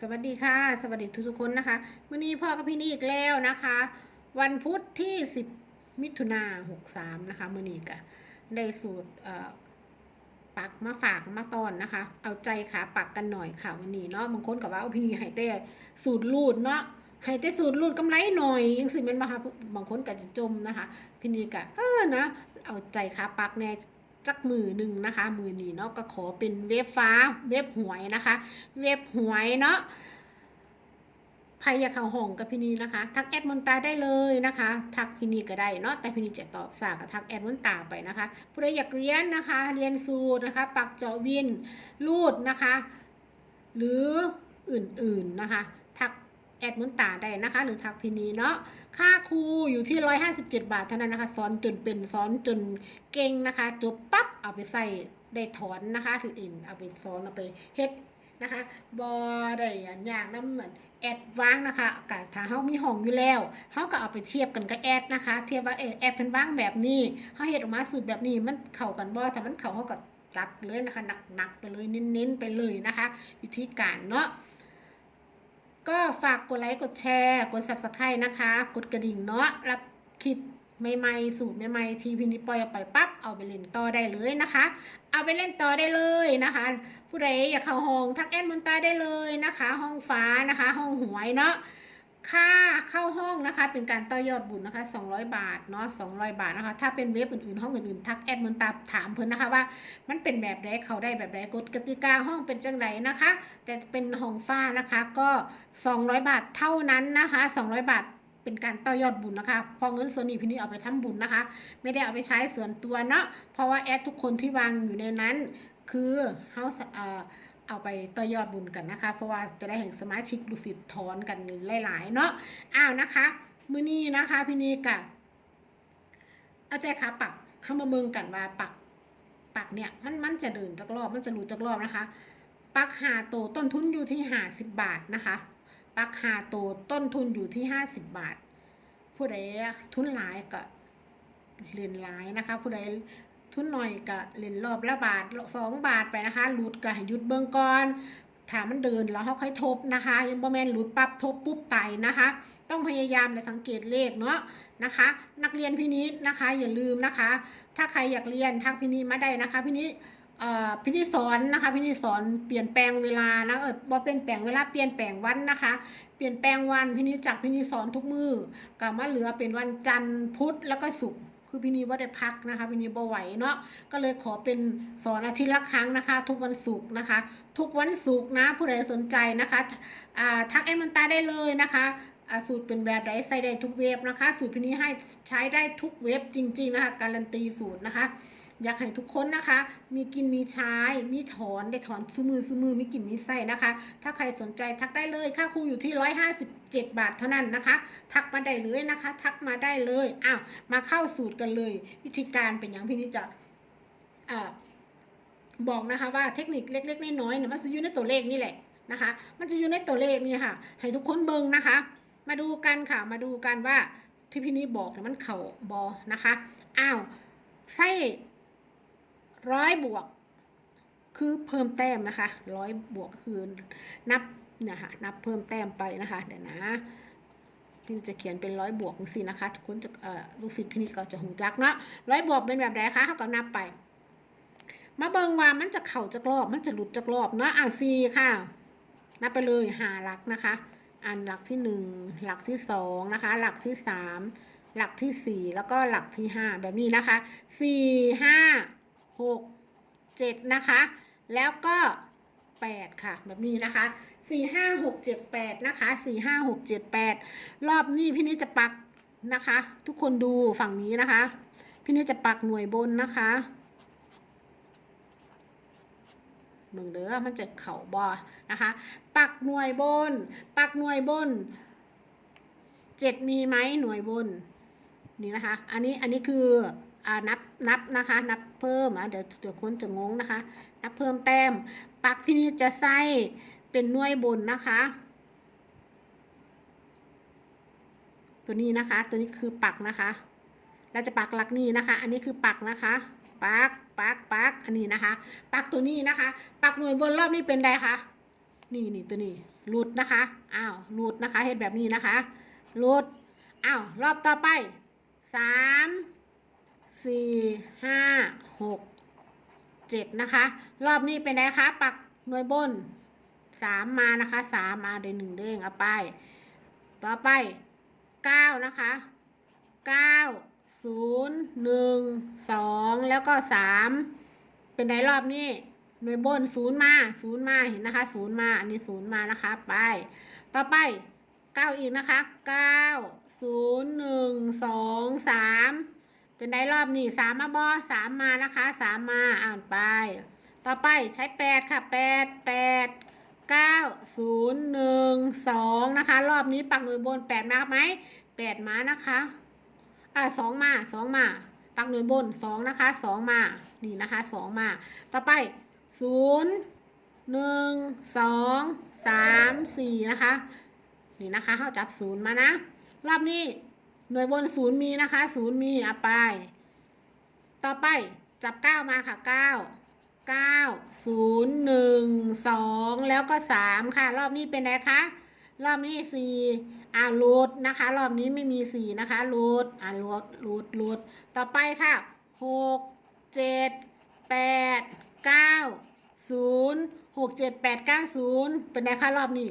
สวัสดีค่ะ สวัสดีทุกๆคนนะคะวันนี้พ่อกับพี่นี่อีกแล้วนะคะ วันพุธที่10มิถุนา63นะคะมื่อนี้ก็ได้สูตรเอ่อปักมาฝากมาตอนนะคะ เอาใจขาปักกันหน่อยค่ะวันนี้เนาะบางคนกับว่าพี่นี่ให้แต่สูตรรูดเนาะให้แต่สูตรรูดกำไรหน่อยยังสิเป็นบ่คะบางคนก็จะจมนะคะ พี่นี่ก็เออนะเอาใจขาปักแน่ จักมือหนึ่งนะคะ มือนี้เนาะก็ขอเป็นเว็บฟ้าเว็บหวยนะคะ เว็บหวยเนาะใครอยากเข้าห้องกับพี่นีนะคะ ทักแอดมนตาได้เลยนะคะ ทักพี่นีก็ได้เนาะแต่พี่นีจะตอบสากับทักแอดมนตาไปนะคะผู้ใดอยากเรียนนะคะ เรียนสูตรนะคะ ปักเจาะวินรูดนะคะ หรืออื่นๆนะคะ ทัก แอดมุนตาได้นะคะ หรือทักพีนีเนาะค่าครูอยู่ที่ 157 บาทเท่านั้นนะคะสอนจนเป็นสอนจนเก่งนะคะจบปั๊บเอาไปใส่ได้ถอนนะคะถืออินเอาไปสอนเอาไปเฮ็ดนะคะบอได้อันย่างนั้นเหมือนแอดว่างนะคะกะถ้าเฮามีห้องอยู่แล้วเฮาก็เอาไปเทียบกันกับแอดนะคะ เทียบว่าเออแอดเป็นว่างแบบนี้เฮาเฮ็ดออกมาสูตรแบบนี้มันเข้ากันบ่ถ้ามันเข้าเฮาก็จัดเลยนะคะหนักๆไปเลยเน้นๆไปเลยนะคะ วิธีการเนาะ ก็ฝากกดไลค์กดแชร์ กด subscribe นะคะ กดกระดิ่งเนาะรับคลิปใหม่ๆสูตรใหม่ๆทีพินิปอยออกไปปั๊บเอาไปเล่นต่อได้เลยนะคะ เอาไปเล่นต่อได้เลยนะคะ ผู้ใดอยากเข้าห้องทักแอนมนตาได้เลยนะคะ ห้องฟ้านะคะ ห้องหวยเนาะ ค่าเข้าห้องนะคะ เป็นการต่อยอดบุญนะคะ 200 บาทเนาะ200 บาทนะคะ ถ้าเป็นเว็บอื่นๆห้องอื่นๆทักแอดมนตาถามเพิ่นนะคะว่า มันเป็นแบบใดเขาได้แบบใดกฎกติกาห้องเป็นจังไดนะคะ แต่เป็นห้องฟ้านะคะก็ 200 บาทเท่านั้นนะคะ 200 บาทเป็นการต่อยอดบุญนะคะ พอเงินส่วนนี้พี่นี่เอาไปทำบุญนะคะ ไม่ได้เอาไปใช้ส่วนตัวเนาะเพราะว่าแอดทุกคนที่วางอยู่ในนั้น คือเฮาเอ่อ เอาไปต่อยอดบุญกันนะคะ เพราะว่าจะได้เห็นสมาชิกลูกศิษย์ถอนกันหลาย ๆ เนาะอ้าวนะคะ มื้อนี้นะคะพี่นี่กับเอาใจขาปักเข้ามาเบิ่งกันว่าปักปักเนี่ยมันมันจะเดินจักรอบมันจะหลุดจักรอบนะคะ ปักหาโตต้นทุนอยู่ที่ห้าสิบบาทนะคะ ปักหาโตต้นทุนอยู่ที่ห้าสิบบาท ผู้ใดทุนหลายก็เรียนหลายนะคะ ผู้ใด ทุนหน่อยก็เรียนรอบละบาทสองบาทไปนะคะหลุดก็ให้หยุดเบิ่งก่อนถามมันเดินแล้วเขาค่อยทบนะคะยังบ่แมนหลุดปั๊บทบปุ๊บไตนะคะ ต้องพยายามและสังเกตเลขเนาะนะคะ นักเรียนพินิษนะคะอย่าลืมนะคะ ถ้าใครอยากเรียนทักพินิษมาได้นะคะพินิษเอ่อพินิสอนนะคะพินิสอนเปลี่ยนแปลงเวลานะเออบ่เปลี่ยนแปลงเวลาเปลี่ยนแปลงวันนะคะ เปลี่ยนแปลงวันพินิจากพินิสอนทุกมือกับมาเหลือเป็นวันจันทร์พุธแล้วก็ศุกร์ คือพี่นีว่าได้พักนะคะพี่นีบ่ไหวเนาะก็เลยขอเป็นสอนอาทิตย์ละครั้งนะคะ ทุกวันศุกร์นะคะ ทุกวันศุกร์นะผู้ใดสนใจนะคะอ่าทักแอดมันตาได้เลยนะคะสูตรเป็นแบบใดใส่ได้ทุกเว็บนะคะ สูตรพินี้ให้ใช้ได้ทุกเว็บจริง ๆ นะคะ การันตีสูตรนะคะ อยากให้ทุกคนนะคะ มีกินมีใช้มีถอนได้ถอนซูมือซูมือมีกินมีใส่นะคะ ถ้าใครสนใจทักได้เลยค่าครูอยู่ที่157บาทเท่านั้นนะคะ ทักมาได้เลยนะคะ ทักมาได้เลยอ้าวมาเข้าสูตรกันเลย วิธีการเป็นอย่างพี่นิดจะอ่าบอกนะคะว่าเทคนิคเล็กๆน้อยๆเนี่ยมันจะอยู่ในตัวเลขนี่แหละนะคะ มันจะอยู่ในตัวเลขนี่ค่ะ ให้ทุกคนเบิ่งนะคะ มาดูกันค่ะ มาดูกันว่าที่พี่นี่บอกเนี่ยมันเข่าบอนะคะ อ้าวไส้ ร้อยบวก คือเพิ่มแต้มนะคะร้อยบวกก็คือนับเนี่ยค่ะนับเพิ่มแต้มไปนะคะเดี๋ยวนะพี่จะเขียนเป็นร้อยบวกสินะคะทุกคนจะลูกศิษย์พี่นี่ก็จะหูจักเนาะร้อยบวกเป็นแบบไหนคะเขาก็นับไป มาเบิงว่ามันจะเข่าจักรอบ มันจะหลุดจักรอบเนาะอ้าวซีค่ะ นับไปเลยหาหลักนะคะ อันหลักที่หนึ่งหลักที่สองนะคะ หลักที่สามหลักที่สี่แล้วก็หลักที่ห้าแบบนี้นะคะสี่ห้า หกเจ็ดนะคะ แล้วก็แปดค่ะ แบบนี้นะคะสี่ห้าหกเจ็ดแปดนะคะสี่ห้าหกเจ็ดแปดรอบนี้พี่นี่จะปักนะคะ ทุกคนดูฝั่งนี้นะคะ พี่นี่จะปักหน่วยบนนะคะมึงเด้อมันจะเข่าบอนะคะ ปักหน่วยบน ปักหน่วยบนเจ็ดมีไหมหน่วยบนนี่นะคะ อันนี้อันนี้คือ นับนับนะคะ นับเพิ่มอะเดี๋ยวเดี๋ยวคนจะงงนะคะ นับเพิ่มแต้มปักที่นี่จะใส่เป็นหน่วยบนนะคะ ตัวนี้นะคะ ตัวนี้คือปักนะคะ เราจะปักหลักนี้นะคะ อันนี้คือปักนะคะปักปักปักอันนี้นะคะ ปักตัวนี้นะคะ ปักหน่วยบนรอบนี้เป็นใดคะนี่นี่ตัวนี้หลุดนะคะอ้าวหลุดนะคะเห็นแบบนี้นะคะหลุดอ้าวรอบต่อไปสาม สี่ห้าหกเจ็ดนะคะ รอบนี้เป็นไงคะ ปักหน่วยบนสามมานะคะสามมาเดยวหนึ่งเด้งเอาไป ต่อไปเก้านะคะเก้าศูนย์หนึ่งสองแล้วก็สามเป็นไงรอบนี้หน่วยบนศูนย์มาศูนย์มาเห็นนะคะศูนย์มาอันนี้ศูนย์มานะคะไป ต่อไปเก้าอีกนะคะเก้าศูนย์หนึ่งสองสาม เป็นได้รอบนี้สามมาบอสามมานะคะสามมาอ่านไป ต่อไปใช้แปดค่ะแปดแปดเก้าศูนย์หนึ่งสองนะคะ รอบนี้ปักหน่วยบนแปดมาไหมแปดมานะคะอ่าสองมาสองมา ปักหน่วยบนสองนะคะสองมานี่นะคะสองมา ต่อไปศูนย์หนึ่งสองสามสี่นะคะ นี่นะคะเขาจับศูนย์มานะ รอบนี้ หน่วยบนศูนย์มีนะคะศูนย์มีเอาไป ต่อไปจับเก้ามาค่ะเก้าเก้าศูนย์หนึ่งสองแล้วก็สามค่ะ รอบนี้เป็นไงคะรอบนี้สี่อ่าลูดนะคะ รอบนี้ไม่มีสี่นะคะลูดอ่าลูดลูดลูดต่อไปค่ะหกเจ็ดแปดเก้าศูนย์หกเจ็ดแปดเก้าศูนย์เป็นไงคะรอบนี้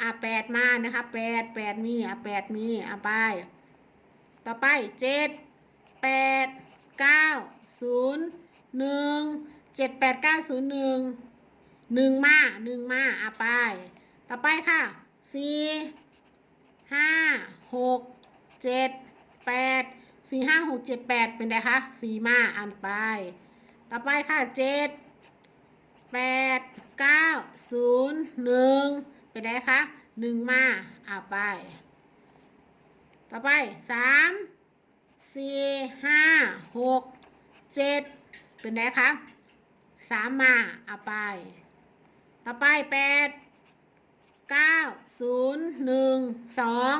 อ่าแปดมานะคะแปดแปดมีอ่าแปดมีอ่าไป ต่อไปเจ็ดแปดเก้าศูนย์หนึ่งเจ็ดแปดเก้าศูนย์หนึ่งหนึ่งมาหนึ่งมาอะไป ต่อไปค่ะสี่ห้าหกเจ็ดแปดสี่ห้าหกเจ็ดแปดเป็นไงคะสี่มาอ่านไป ต่อไปค่ะเจ็ดแปดเก้าศูนย์หนึ่งเป็นไงคะหนึ่งมาอะไป ต่อไปสามสี่ห้าหกเจ็ดเป็นไงคะสามมาเอาไป ต่อไปแปดเก้าศูนย์หนึ่งสอง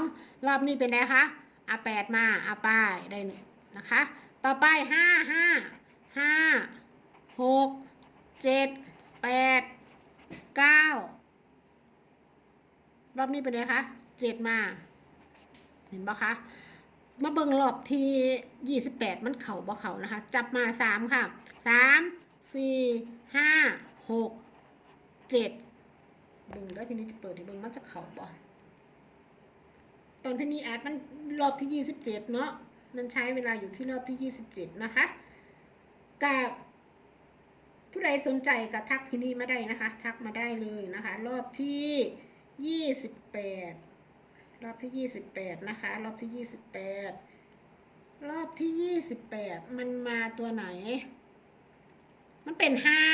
รอบนี้เป็นไงคะเอาแปดมาเอาไปได้หนึ่งนะคะ ต่อไปห้าห้าห้าหกเจ็ดแปดเก้ารอบนี้เป็นไงคะเจ็ดมา เห็นปะคะมาเบิ่งรอบที่ยี่สิบแปดมันเข่าบ่เข่านะคะ จับมาสามค่ะสามสี่ห้าหกเจ็ดเบิ่งได้พี่นี่จะเปิดให้เบิ่งมันจะเข่าบ่ตอนพี่นี่แอดมันรอบที่ยี่สิบเจ็ดเนาะมันใช้เวลาอยู่ที่รอบที่ยี่สิบเจ็ดนะคะกับผู้ใดสนใจก็ทักพี่นี่มาได้นะคะ ทักมาได้เลยนะคะ รอบที่ยี่สิบแปด รอบที่ยี่สิบแปดนะคะ รอบที่ยี่สิบแปดรอบที่ยี่สิบแปดมันมาตัวไหน มันเป็นห้า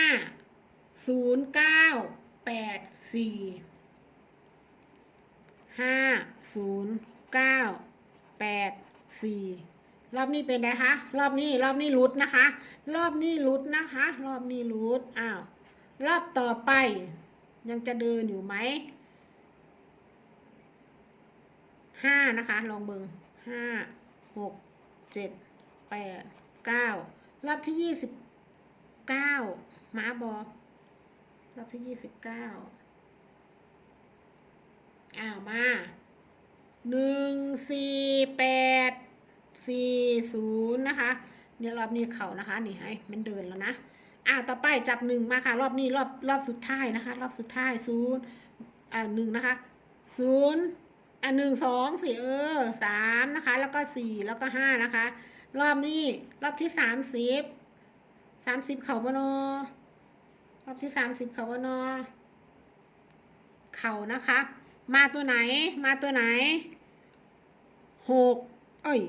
ศูนย์เก้าแปดสี่ห้าศูนย์เก้าแปดสี่รอบนี้เป็นไงคะรอบนี้รอบนี้รุดนะคะ รอบนี้รุดนะคะ รอบนี้รุดอ้าวรอบต่อไปยังจะเดินอยู่ไหม ห้านะคะ ลองเบิงห้าหกเจ็ดแปดเก้ารอบที่ยี่สิบเก้ามาบอรอบที่ยี่สิบเก้าอ้าวมาหนึ่งสี่แปดสี่ศูนย์นะคะเนี่ยรอบนี้เข่านะคะนี่ให้มันเดินแล้วนะอ่าต่อไปจับหนึ่งมาค่ะ รอบนี้รอบรอบสุดท้ายนะคะ รอบสุดท้ายศูนย์อ่าหนึ่งนะคะศูนย์ อะหนึ่งสองสี่เออสามนะคะ แล้วก็สี่แล้วก็ห้านะคะ รอบนี้รอบที่สามสิบสามสิบเขาบนอรอบที่สามสิบเขาบนอเข่านะคะ มาตัวไหนมาตัวไหนหกเอ้ย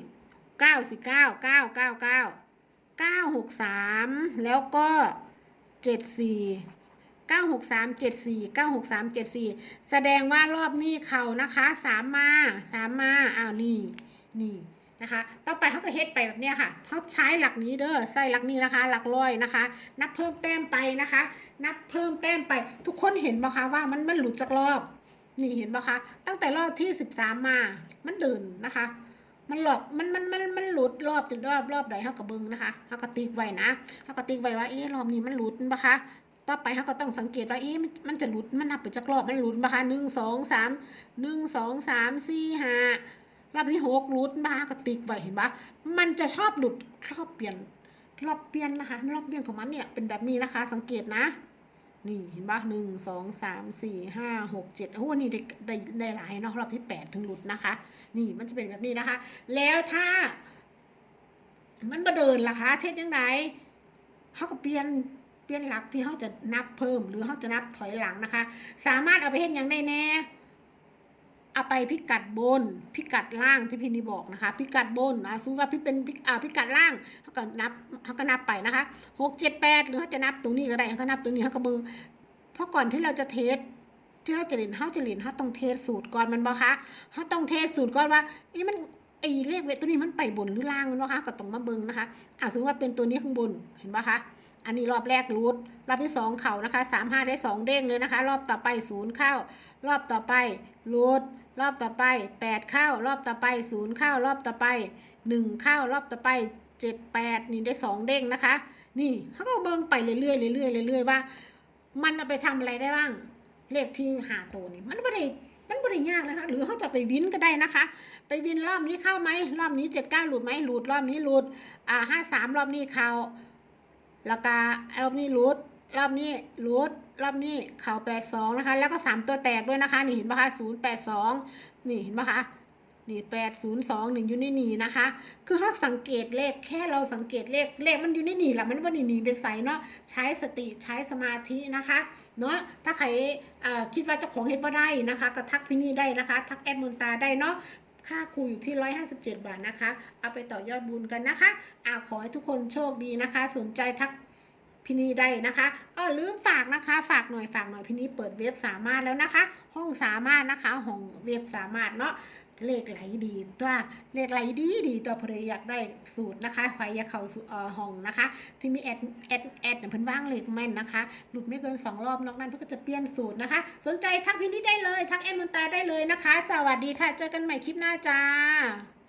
เก้าสิเก้าเก้าเก้าเก้าเก้าหกสามแล้วก็เจ็ดสี่ เก้าหกสามเจ็ดสี่เก้าหกสามเจ็ดสี่แสดงว่ารอบนี้เขานะคะสามมาสามมาอ้าวนี่นี่นะคะ ต่อไปเขาก็เฮ็ดไปแบบนี้ค่ะเขาใช้หลักนี้เด้อใส่หลักนี้นะคะ หลักร้อยนะคะ นับเพิ่มแต้มไปนะคะ นับเพิ่มแต้มไป ทุกคนเห็นบ่คะว่ามันมันหลุดจากรอบ นี่เห็นบ่คะ ตั้งแต่รอบที่สิบสามมา มันเดินนะคะ มันหลอก มันมันมันมันหลุดรอบจนรอบรอบใดเขากระเบิงนะคะเขากระติกไว้นะเขากระติกไว้ว่า เอ๊ะรอบนี้มันหลุดปะคะ ต่อไปเขาก็ต้องสังเกตว่าเอ๊ะมันมันจะหลุดมันนับไปจากรอบมันหลุดปะคะหนึ่งสองสามหนึ่งสองสามสี่ห้ารอบที่หกหลุดมาก็ติ๊กไว้เห็นปะมันจะชอบหลุดรอบเปลี่ยนรอบเปลี่ยนนะคะรอบเปลี่ยนของมันเนี่ยเป็นแบบนี้นะคะ สังเกตนะ นี่เห็นปะหนึ่งสองสามสี่ห้าหกเจ็ดโอ้โหนี่ได้ได้ได้หลายเนาะรอบที่แปดถึงหลุดนะคะ นี่มันจะเป็นแบบนี้นะคะ แล้วถ้า มันมาเดินล่ะคะเช่นยังไงเขาก็เปลี่ยน เปลี่ยนหลักที่เขาจะนับเพิ่ม หรือเขาจะนับถอยหลังนะคะ สามารถเอาไปเห็นอย่างได้แน่เอาไปพิกัดบน พิกัดล่างที่พี่นี่บอกนะคะ พิกัดบนนะสมมติว่าพี่เป็นพิอ่าพิกัดล่างเขาก็นับเขาก็นับไปนะคะหกเจ็ดแปดหรือเขาจะนับตรงนี้ก็ได้เขานับตรงนี้เขาก็มือเพราะก่อนที่เราจะเทสที่เราจะเรียนเขาจะเรียนเขาต้องเทสสูตรก่อนมันบอคะเขาต้องเทสสูตรก่อนว่าเอ้มันไอ้เลขเวทตัวนี้มันไปบนหรือล่างมันบอคะก็ต้องมาเบิ่งนะคะอ่าสมมติว่าเป็นตัวนี้ข้างบนเห็นปะคะ อันนี้รอบแรกรูดรอบที่สองเข่านะคะสามห้าได้สองเด้งเลยนะคะ รอบต่อไปศูนย์เข้ารอบต่อไปรูดรอบต่อไปแปดเข้ารอบต่อไปศูนย์เข้ารอบต่อไปหนึ่งเข้ารอบต่อไปเจ็ดแปดนี่ได้สองเด้งนะคะ นี่เขาก็เบิ่งไปเรื่อยๆเรื่อยๆเรื่อยๆว่า มันเอาไปทำอะไรได้บ้างเลขที่หาตัวนี่มันไม่ได้มันไม่ได้ยากนะคะ หรือเขาจะไปวินก็ได้นะคะ ไปวินรอบนี้เข้าไหมรอบนี้เจ็ดเก้าหลุดไหมหลุดรอบนี้หลุดอ่าห้าสามรอบนี้เข้า แล้วก็รอบนี้รูดรอบนี้รูดรอบนี้เข่าแปดสองนะคะ แล้วก็สามตัวแตกด้วยนะคะ นี่เห็นปะคะศูนย์แปดสองนี่เห็นปะคะนี่แปดศูนย์สองหนึ่งอยู่ในนี่นะคะ คือเขาสังเกตเลขแค่เราสังเกตเลขเลขมันอยู่ในนี่แหละมันว่านี่นี่เป็นใสเนาะใช้สติใช้สมาธินะคะเนาะถ้าใครคิดว่าเจ้าของเฮ็ดบ่ได้นะคะ ก็ทักพี่นี่ได้นะคะ ทักแอดมนตาได้เนาะ ค่าครูอยู่ที่ 157 บาทนะคะ เอาไปต่อยอดบุญกันนะคะอ่าขอให้ทุกคนโชคดีนะคะ สนใจทักพินีได้นะคะอ้อลืมฝากนะคะ ฝากหน่อยฝากหน่อยพินีเปิดเว็บสามารถแล้วนะคะ ห้องสามารถนะคะห้องเว็บสามารถเนาะ เลขไหลดีตัวเลขไหลดีดีตัวเพลอยากได้สูตรนะคะใครอยากเข้าเออห้องนะคะ ที่มีแอดแอดแอดเนี่ยเพิ่นว่างเลขแม่นนะคะ หลุดไม่เกินสองรอบนอกนั้นเพิ่นก็จะเปลี่ยนสูตรนะคะ สนใจทักพี่นีได้เลย ทักแอดมนตาได้เลยนะคะ สวัสดีค่ะ เจอกันใหม่คลิปหน้าจ้า